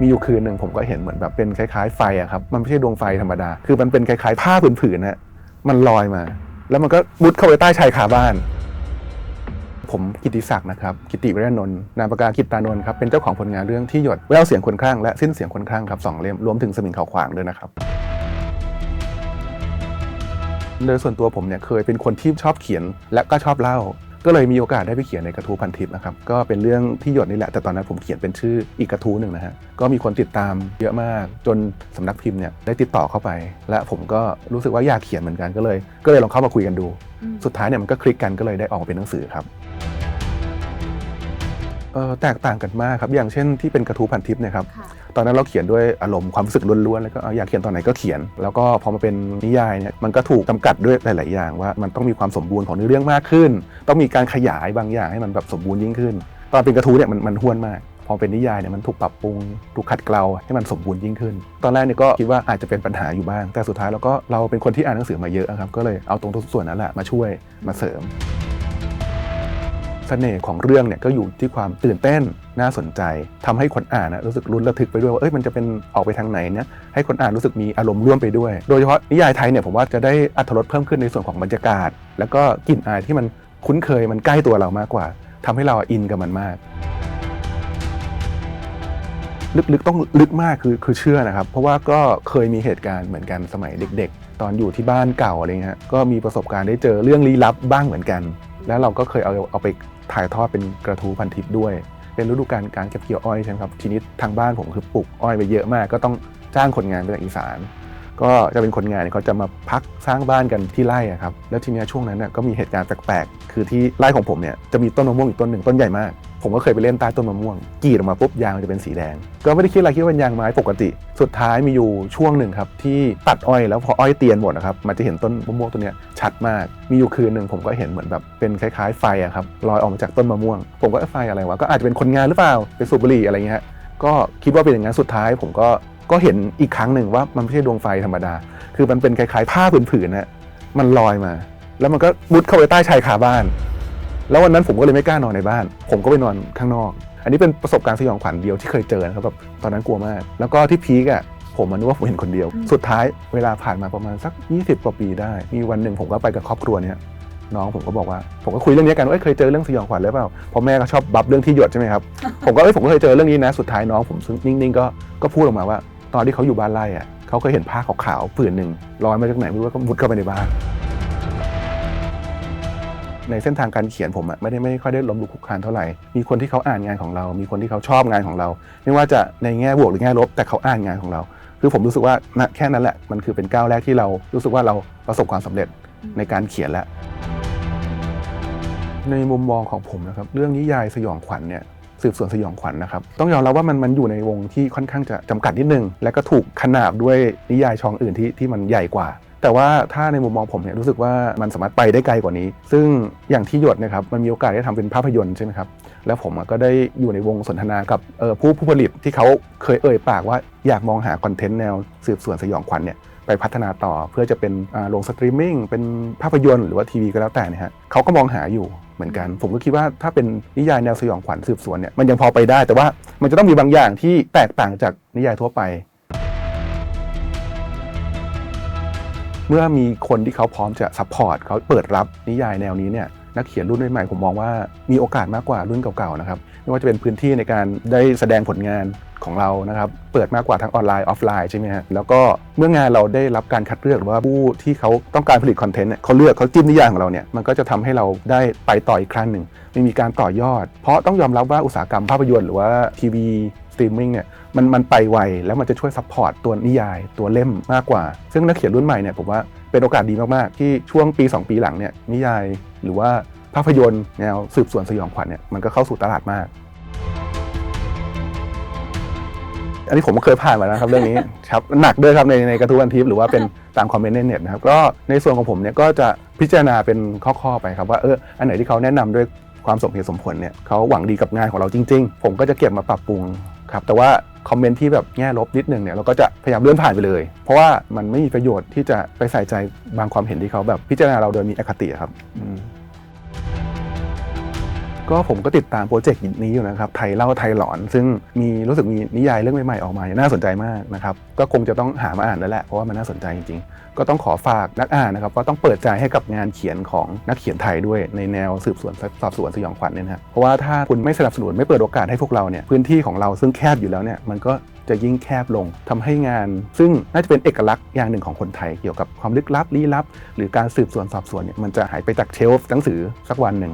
มีอยู่คืนหนึ่งผมก็เห็นเหมือนแบบเป็นคล้ายๆไฟอะครับ มันไม่ใช่ดวงไฟธรรมดา คือมันเป็นคล้ายๆผ้าผืนๆนะมันลอยมา แล้วมันก็มุดเข้าไปใต้ชายคาบ้าน ผมกิติศักดิ์นะครับ กิติวิรนนท์ นามปากกากิตตานนท์ครับ เป็นเจ้าของผลงานเรื่องที่หยดแววเสียงคนข้างและสิ้นเสียงคนข้างครับสองเล่ม รวมถึงสมิงเขาขวางด้วยนะครับโดยส่วนตัวผมเนี่ยเคยเป็นคนที่ชอบเขียนและก็ชอบเล่า ก็เลยมีโอกาสได้ไปเขียนในกระทู้พันทิปนะครับก็เป็นเรื่องที่หยดนี่แหละแต่ตอนนั้นผมเขียนเป็นชื่ออีกกระทู้หนึ่งนะฮะก็มีคนติดตามเยอะมากจนสำนักพิมพ์เนี่ยได้ติดต่อเข้าไป และผมก็รู้สึกว่าอยากเขียนเหมือนกันก็เลย ก็เลยลองเข้ามาคุยกันดูอืมสุดท้ายเนี่ยมันก็คลิกกันก็เลยได้ออกมาเป็นหนังสือครับ เออแตกต่างกันมากครับ อย่างเช่นที่เป็นกระทู้พันทิปเนี่ยครับ ค่ะตอนนั้นเราเขียนด้วยอารมณ์ความรู้สึกล้วนๆ แล้วก็เอาอยากเขียนตอนไหนก็เขียน แล้วก็พอมาเป็นนิยายเนี่ยมันก็ถูกจำกัดด้วยหลาย ๆ อย่างว่ามันต้องมีความสมบูรณ์ของเนื้อเรื่องมากขึ้น ต้องมีการขยายบางอย่างให้มันแบบสมบูรณ์ยิ่งขึ้น ตอนเป็นกระทู้เนี่ยมันมันห้วนมาก พอเป็นนิยายเนี่ยมันถูกปรับปรุงถูกขัดเกลาให้มันสมบูรณ์ยิ่งขึ้น ตอนแรกเนี่ยก็คิดว่าอาจจะเป็นปัญหาอยู่บ้าง แต่สุดท้ายเราก็เราเป็นคนที่อ่านหนังสือมาเยอะครับก็เลยเอาตรงทุกส่วนนั้นแหละมาช่วยมาเสริมเสน่ห์ของเรื่องเนี่ยก็อยู่ที่ความตื่นเต้นน่าสนใจทำให้คนอ่านนะรู้สึกลุ้นระทึกไปด้วยว่าเอ้ยมันจะเป็นออกไปทางไหนเนี่ยให้คนอ่านรู้สึกมีอารมณ์ร่วมไปด้วย โดยเฉพาะนิยายไทยเนี่ยผมว่าจะได้อัตรสเพิ่มขึ้นในส่วนของบรรยากาศ แล้วก็กลิ่นอายที่มันคุ้นเคยมันใกล้ตัวเรามากกว่าทำให้เราอินกับมันมาก ลึกๆต้องลึกมากคือคือเชื่อนะครับ เพราะว่าก็เคยมีเหตุการณ์เหมือนกันสมัยเด็ก ๆ ตอนอยู่ที่บ้านเก่าอะไรเงี้ยก็มีประสบการณ์ได้เจอเรื่องลี้ลับบ้างเหมือนกัน แล้วเราก็เคยเอาเอาไปถ่ายทอดเป็นกระทู้พันทิปด้วย เป็นฤดูกาลการเก็บเกี่ยวอ้อยใช่ไหมครับทีนี้ทางบ้านผมคือปลูกอ้อยไปเยอะมาก ก็ต้องจ้างคนงานมาจากอีสาน ก็จะเป็นคนงานเขาจะมาพักสร้างบ้านกันที่ไร่อะครับแล้วทีนี้ช่วงนั้นก็มีเหตุการณ์แปลกๆคือที่ไร่ของผมเนี่ยจะมีต้นมะม่วงอีกต้นหนึ่งต้นใหญ่มาก ผมก็เคยไปเล่นใต้ต้นมะม่วงกรีดออกมาปุ๊บยางมันจะเป็นสีแดง ก็ไม่ได้คิดอะไรคิดว่าเป็นยางไม้ปกติ สุดท้ายมีอยู่ช่วงหนึ่งครับที่ตัดอ้อยแล้วพออ้อยเตียนหมดนะครับมันจะเห็นต้นมะม่วงตัวเนี้ยชัดมาก มีอยู่คืนหนึ่งผมก็เห็นเหมือนแบบเป็นคล้ายๆไฟอะครับลอยออกมาจากต้นมะม่วง ผมก็ไฟอะไรวะก็อาจจะเป็นคนงานหรือเปล่าไปสูบบุหรี่อะไรเงี้ยก็คิดว่าเป็นอย่างนั้นสุดท้าย ผมก็ก็เห็นอีกครั้งหนึ่งว่ามันไม่ใช่ดวงไฟธรรมดา คือมันเป็นคล้ายๆผ้าผืนๆนะมันลอยมา แล้วมันก็มุดเข้าไปใต้ชายคาบ้าน แล้ววันนั้นผมก็เลยไม่กล้านอนในบ้าน ผมก็ไปนอนข้างนอก อันนี้เป็นประสบการณ์สยองขวัญเดียวที่เคยเจอนะครับแบบตอนนั้นกลัวมาก แล้วก็ที่พีกอะผมมันนึกว่าผมเห็นคนเดียวอืมสุดท้ายเวลาผ่านมาประมาณสัก 20 กว่าปีได้ มีวันหนึ่งผมก็ไปกับครอบครัวเนี่ยน้องผมก็บอกว่าผมก็คุยเรื่องนี้กันว่าเอ้ยเคยเจอเรื่องสยองขวัญหรือเปล่าเพราะแม่ก็ชอบบับเรื่องที่หยดใช่ไหมครับผมก็เอ้ยผมก็เคยเจอเรื่องนี้นะสุดท้ายน้องผมซึ่งนิ่งๆก็ก็พูดออกมาว่า ตอนที่เขาอยู่บ้านไร่อะเขาเคยเห็นผ้าขาวๆผืนหนึ่งลอยมาจากไหนไม่รู้แล้วก็มุดเข้าไปในบ้าน ในเส้นทางการเขียนผมอะไม่ได้ไม่ค่อยได้ล้มลุกคลุกคลานเท่าไหร่ มีคนที่เขาอ่านงานของเรา มีคนที่เขาชอบงานของเรา ไม่ว่าจะในแง่บวกหรือแง่ลบแต่เขาอ่านงานของเรา คือผมรู้สึกว่าณแค่นั้นแหละมันคือเป็นก้าวแรกที่เรารู้สึกว่าเราประสบความสำเร็จในการเขียนแล้วในมุมมองของผมนะครับเรื่องนิยายสยองขวัญเนี่ยสืบสวนสยองขวัญนะครับต้องยอมรับว่ามันมันอยู่ในวงที่ค่อนข้างจะจำกัดนิดนึง และก็ถูกขนาบด้วยนิยายช่องอื่นที่ที่มันใหญ่กว่า แต่ว่าถ้าในมุมมองผมเนี่ยรู้สึกว่ามันสามารถไปได้ไกลกว่านี้ ซึ่งอย่างที่หยดเนะครับมันมีโอกาสได้ทำเป็นภาพยนตร์ใช่ไหมครับแล้วผมอะก็ได้อยู่ในวงสนทนากับเอ่อผู้ผู้ผลิตที่เขาเคยเอ่ยปากว่าอยากมองหาคอนเทนต์แนวสืบสวนสยองขวัญเนี่ยไปพัฒนาต่อเพื่อจะเป็นอ่าลงสตรีมมิ่งเป็นภาพยนตร์หรือว่าทีวีก็แล้วแต่เนะฮะเขาก็มองหาอยู่เหมือนกัน ผมก็คิดว่าถ้าเป็นนิยายแนวสยองขวัญสืบสวนเนี่ยมันยังพอไปได้ แต่ว่ามันจะต้องมีบางอย่างที่แตกต่างจากนิยายทั่วไป เมื่อมีคนที่เขาพร้อมจะซัพพอร์ตเขาเปิดรับนิยายแนวนี้เนี่ยนักเขียนรุ่นใหม่ผมมองว่ามีโอกาสมากกว่ารุ่นเก่าๆนะครับไม่ว่าจะเป็นพื้นที่ในการได้แสดงผลงานของเรานะครับเปิดมากกว่าทั้งออนไลน์ออฟไลน์ใช่ไหมฮะแล้วก็เมื่องานเราได้รับการคัดเลือกหรือว่าผู้ที่เขาต้องการผลิตคอนเทนต์เขาเลือกเขาจิ้มนิยายของเราเนี่ยมันก็จะทำให้เราได้ไปต่ออีกครั้งหนึ่งไม่มีการต่อยอด เพราะต้องยอมรับว่าอุตสาหกรรมภาพยนตร์หรือว่าทีวี รีมมิ่งเนี่ยมันมันไปไวแล้วมันจะช่วยซัพพอร์ตตัวนิยายตัวเล่มมากกว่า ซึ่งนักเขียนรุ่นใหม่เนี่ยผมว่าเป็นโอกาสดีมากๆ ที่ช่วงปี 2 ปีหลังเนี่ยนิยายหรือว่าภาพยนตร์แนวสืบสวนสยองขวัญเนี่ยมันก็เข้าสู่ตลาดมาก อันนี้ผมก็เคยผ่านมาแล้วครับเรื่องนี้ครับหนักด้วยครับในในกระทู้วันทิพย์หรือว่าเป็นตามคอมเมนต์ในเน็ตนะครับก็ในส่วนของผมเนี่ยก็จะพิจารณาเป็นข้อๆไปครับว่าเอออันไหนที่เขาแนะนำด้วยความสมเหตุสมผลเนี่ยเขาหวังดีกับงานของเราจริง ๆ ผมก็จะเก็บมาปรับปรุง ครับแต่ว่าคอมเมนต์ที่แบบแง่ลบนิดนึงเนี่ยเราก็จะพยายามเลื่อนผ่านไปเลย เพราะว่ามันไม่มีประโยชน์ที่จะไปใส่ใจบางความเห็นที่เขาแบบพิจารณาเราโดยมีอคติครับอื ก็ผมก็ติดตามโปรเจกต์นี้อยู่นะครับไทยเล่าไทยหลอน ซึ่งมีรู้สึกมีนิยายเรื่องใหม่ๆออกมาน่าสนใจมากนะครับก็คงจะต้องหามาอ่านแล้วแหละเพราะว่ามันน่าสนใจจริงๆ ก็ต้องขอฝากนักอ่านนะครับว่าต้องเปิดใจให้กับงานเขียนของนักเขียนไทยด้วยในแนวสืบสวนสอบสวนสยองขวัญเนี่ยนะครับเพราะว่าถ้าคุณไม่สนับสนุนไม่เปิดโอกาสให้พวกเราเนี่ยพื้นที่ของเราซึ่งแคบอยู่แล้วเนี่ยมันก็จะยิ่งแคบลงทำให้งาน ซึ่งน่าจะเป็นเอกลักษณ์อย่างหนึ่งของคนไทยเกี่ยวกับความลึกลับลี้ลับ หรือการสืบสวนสอบสวนเนี่ยมันจะหายไปจากเชลฟ์หนังสือสักวันหนึ่ง